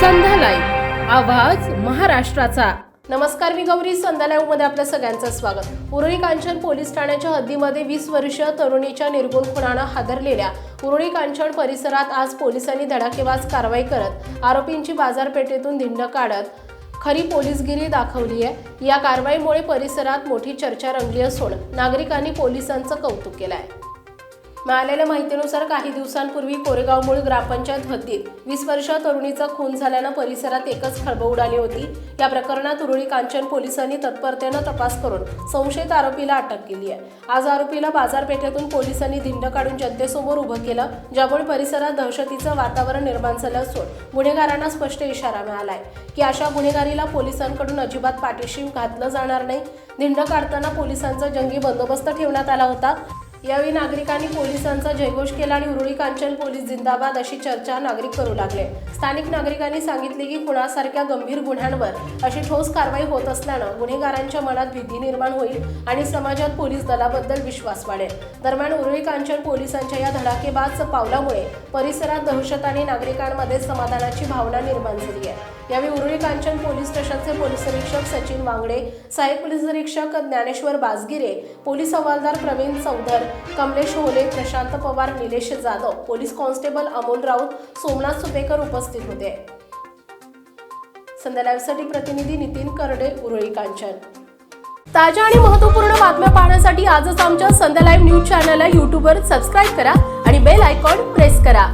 संध्या live आवाज महाराष्ट्राचा. नमस्कार मी गौरी. मध्ये आपलं सगळ्यांचं स्वागत. उरळी कांचन पोलीस ठाण्याच्या हद्दीमध्ये वीस वर्षीय तरुणीच्या निर्गुण खुणानं हादरलेल्या उरळी कांचन परिसरात आज पोलिसांनी धडाकेबाज कारवाई करत आरोपींची बाजारपेठेतून धिंड काढत खरी पोलीसगिरी दाखवली आहे. या कारवाईमुळे परिसरात मोठी चर्चा रंगली असून नागरिकांनी पोलिसांचं कौतुक केलं आहे मिळालेल्या माहितीनुसार काही दिवसांपूर्वी कोरेगाव मूळ ग्रामपंचायत हद्दीत वीस वर्ष तरुणीचा खून झाल्यानं परिसरात एकच खळबळ उडाली होती. या प्रकरणात उरुळी कांचन पोलिसांनी तत्परतेनं तपास करून संशयित आरोपीला अटक केली आहे. आज आरोपीला बाजारपेठेतून पोलिसांनी धिंड काढून जनतेसमोर उभं केलं ज्यामुळे परिसरात दहशतीचं वातावरण निर्माण झालं असून गुन्हेगारांना स्पष्ट इशारा मिळालाय की अशा गुन्हेगारीला पोलिसांकडून अजिबात पाठीशी घातलं जाणार नाही. धिंड काढताना पोलिसांचा जंगी बंदोबस्त ठेवण्यात आला होता. यावेळी नागरिकांनी पोलिसांचा जयघोष केला आणि उरुळी कांचन पोलीस जिंदाबाद अशी चर्चा नागरिक करू लागले. स्थानिक नागरिकांनी सांगितले की खुणासारख्या गंभीर गुन्ह्यांवर अशी ठोस कारवाई होत असल्यानं गुन्हेगारांच्या मनात भीती निर्माण होईल आणि समाजात पोलीस दलाबद्दल विश्वास वाढेल. दरम्यान उरुळी कांचन पोलिसांच्या या धडाकेबाज पावलामुळे परिसरात दहशत आणि नागरिकांमध्ये समाधानाची भावना निर्माण झाली आहे. यावेळी उरुळी कांचन पोलीस स्टेशनचे पोलीस निरीक्षक सचिन वांगडे सहाय्यक पोलीस निरीक्षक ज्ञानेश्वर बाजगिरे पोलीस हवालदार प्रवीण चौधर कमलेश होले प्रशांत पवार निलेश जाधव पोलीस कॉन्स्टेबल अमोल राऊत सोमनाथ सुपेकर उपस्थित होते. संध्याकाळसाठी प्रतिनिधी नितीन करडे उरळी कांचन ताज्या आणि महत्त्वपूर्ण बातम्या पाहण्यासाठी आजच आमच्या संध्या लाईव्ह न्यूज चॅनलला यूट्यूबवर सबस्क्राईब करा आणि बेल आयकॉन प्रेस करा.